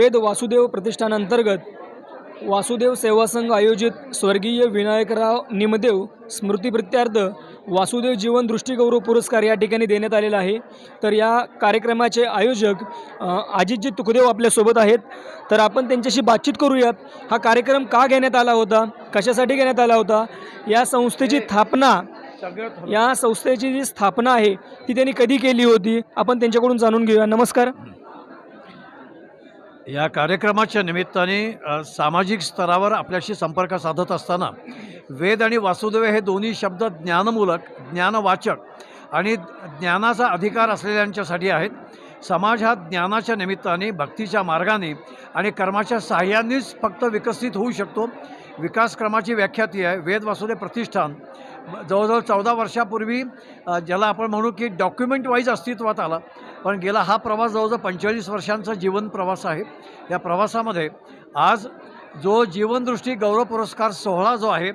वेद वासुदेव प्रतिष्ठानांतर्गत वासुदेव सेवा संघ आयोजित स्वर्गीय विनायकराव निमदेव स्मृतिप्रित्यार्थ वासुदेव जीवन दृष्टिगौरव पुरस्कार या ठिकाणी देण्यात आलेला आहे. तर या कार्यक्रमाचे आयोजक अजितजी तुकदेव आपल्यासोबत आहेत. तर आपण त्यांच्याशी बातचीत करूयात. हा कार्यक्रम का घेण्यात आला होता? कशासाठी घेण्यात आला होता? या संस्थेची स्थापना या संस्थेची जी स्थापना आहे ती त्यांनी कधी केली होती? आपण त्यांच्याकडून जाणून घेऊया. नमस्कार. या कार्यक्रमाच्या निमित्ताने सामाजिक स्तरावर आपल्याशी संपर्क साधत असताना वेद आणि वासुदेव हे दोन्ही शब्द ज्ञानमूलक ज्ञानवाचक आणि ज्ञानाचा अधिकार असलेल्यांच्यासाठी आहेत. समाज हा ज्ञानाच्या निमित्ताने भक्तीच्या मार्गाने आणि कर्माच्या साह्यानेच फक्त विकसित होऊ शकतो. विकासक्रमाची व्याख्या ती आहे. वेद वासुदेव प्रतिष्ठान. जवळजवळ चौदा वर्षापूर्वी ज्याला आपण म्हणू की डॉक्युमेंट वाईज अस्तित्वात आला. पण गेला हा प्रवास जवळजवळ पंचेचाळीस वर्षांचा जीवन प्रवास आहे. या प्रवासामध्ये आज जो जीवनदृष्टी गौरव पुरस्कार सोहळा जो आहे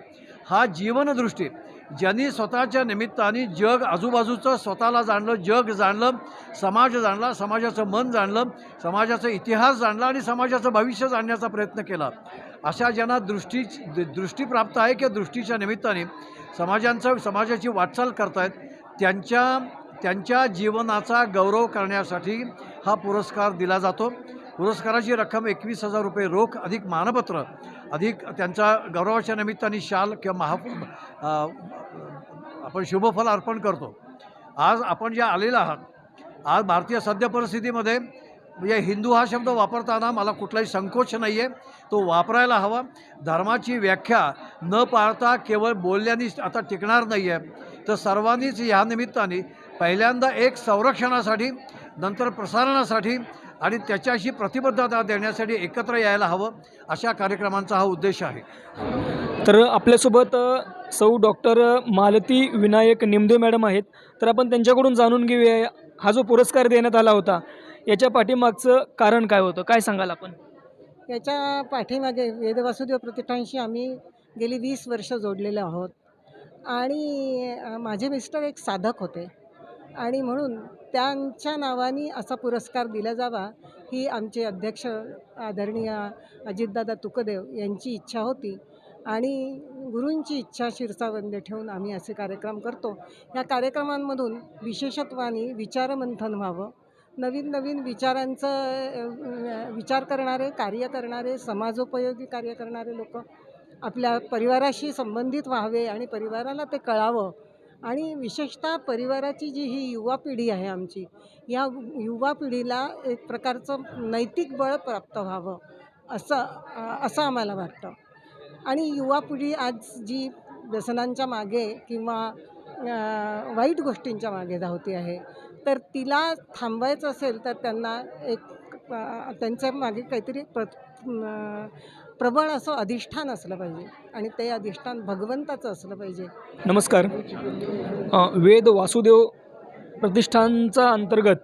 हा जीवनदृष्टी ज्यांनी स्वतःच्या निमित्ताने जग आजूबाजूचं स्वतःला जाणलं जग जाणलं समाज जाणला समाजाचं मन जाणलं समाजाचा इतिहास जाणला आणि समाजाचं भविष्य जाणण्याचा प्रयत्न केला. अशा ज्यांना दृष्टी दृष्टी प्राप्त आहे किंवा दृष्टीच्या निमित्ताने समाजांचं समाजाची वाटचाल करतायत त्यांच्या त्यांच्या जीवनाचा गौरव करण्यासाठी हा पुरस्कार दिला जातो. पुरस्काराची रक्कम एकवीस हजार रुपये रोख अधिक मानपत्र अधिक त्यांच्या गौरवाच्या निमित्ताने शाल किंवा महा आपण शुभफल अर्पण करतो. आज आपण जे आलेला आहात आज भारतीय सद्य परिस्थितीमध्ये म्हणजे हिंदू हा शब्द वापरताना मला कुठलाही संकोच नाही आहे तो वापरायला हवा. धर्माची व्याख्या न पाळता केवळ बोलल्याने आता टिकणार नाही आहे तर सर्वांनीच ह्या निमित्ताने पहिल्यांदा एक संरक्षणासाठी नंतर प्रसारणासाठी आणि त्याच्याशी प्रतिबद्धता देण्यासाठी एकत्र यायला हवं अशा कार्यक्रमांचा हा उद्देश आहे. तर आपल्यासोबत सौ डॉक्टर मालती विनायक निमदे मॅडम आहेत. तर आपण त्यांच्याकडून जाणून घेऊया हा जो पुरस्कार देण्यात आला होता याच्या पाठीमागचं कारण काय होतं? काय सांगाल आपण? याच्या पाठीमागे वेदवासुदेव प्रतिष्ठानशी आम्ही गेली वीस वर्ष जोडलेले आहोत. आणि माझे मिस्टर एक साधक होते. आणि म्हणून त्यांच्या नावाने असा पुरस्कार दिला जावा ही आमचे अध्यक्ष आदरणीय अजितदादा तुकदेव यांची इच्छा होती. आणि गुरूंची इच्छा शिरसावंदे ठेवून आम्ही असे कार्यक्रम करतो. या कार्यक्रमांमधून विशेषत्वाने विचारमंथन व्हावं. नवीन नवीन विचारांचं विचार करणारे कार्य करणारे समाजोपयोगी कार्य करणारे लोक आपल्या परिवाराशी संबंधित व्हावे आणि परिवाराला ते कळावं. आणि विशेषतः परिवाराची जी ही युवा पिढी आहे आमची या युवा पिढीला एक प्रकारचं नैतिक बळ प्राप्त व्हावं असं असं आम्हाला वाटतं. आणि युवा पिढी आज जी व्यसनांच्या मागे किंवा वाईट गोष्टींच्या मागे धावती आहे तर तिला थांबवायचं असेल तर त्यांना एक त्यांच्या मागे काहीतरी प्र प्रबळ असं अधिष्ठान असलं पाहिजे आणि ते अधिष्ठान भगवंताचं असलं पाहिजे. नमस्कार. वेद वासुदेव प्रतिष्ठानचा अंतर्गत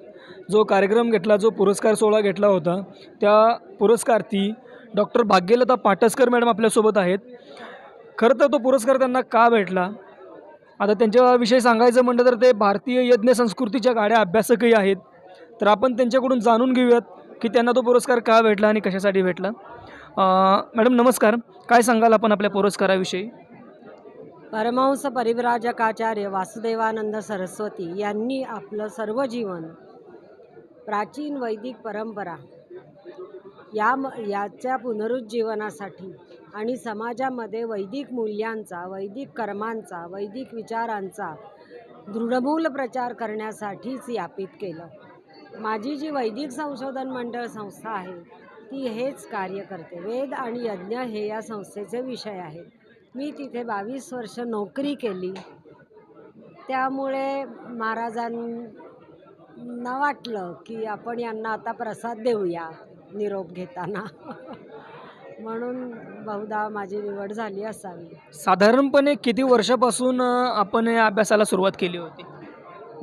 जो कार्यक्रम घेतला जो पुरस्कार सोहळा घेतला होता त्या पुरस्कार्थी डॉक्टर भाग्यलता पाटसकर मॅडम आपल्यासोबत आहेत. खरं तर तो पुरस्कार त्यांना का भेटला? आता त्यांच्याविषयी सांगायचं म्हटलं तर ते भारतीय यज्ञ संस्कृतीच्या गाड्या अभ्यासकही आहेत. तर आपण त्यांच्याकडून जाणून घेऊयात की त्यांना तो पुरस्कार का भेटला आणि कशासाठी भेटला? मॅडम नमस्कार. काय सांगाल आपण आपल्या पुरस्काराविषयी? परमहंस परिव्राजकाचार्य वासुदेवानंद सरस्वती यांनी आपलं सर्व जीवन प्राचीन वैदिक परंपरा या म याच्या पुनरुज्जीवनासाठी आणि समाजामध्ये वैदिक मूल्यांचा वैदिक कर्मांचा वैदिक विचारांचा दृढमूल प्रचार करण्यासाठीच यापित केलं. माझी जी वैदिक संशोधन मंडळ संस्था आहे ती हेच कार्य करते. वेद आणि यज्ञ हे या संस्थेचे विषय आहेत. मी तिथे बावीस वर्ष नोकरी केली. त्यामुळे महाराजांना वाटलं की आपण यांना आता प्रसाद देऊया निरोप घेताना. म्हणून बहुधा माझी निवड झाली असावी. साधारणपणे किती वर्षापासून आपण या अभ्यासाला सुरुवात केली होती?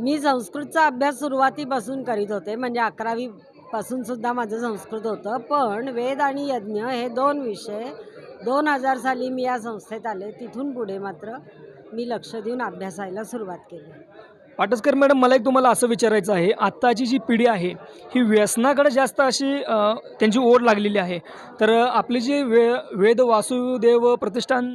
मी संस्कृतचा अभ्यास सुरुवातीपासून करीत होते. म्हणजे अकरावी पासून सुद्धा माझं संस्कृत होतं. पण वेद आणि यज्ञ हे दोन विषय दोन हजार साली मी या संस्थेत आले. तिथून पुढे मात्र मी लक्ष देऊन अभ्यासायला सुरुवात केली. पाटसकर मॅडम मला एक तुम्हाला असं विचारायचं आहे. आत्ताची जी पिढी आहे ही व्यसनाकडे जास्त अशी त्यांची ओढ लागलेली आहे. तर आपली जी वे वेद वासुदेव प्रतिष्ठान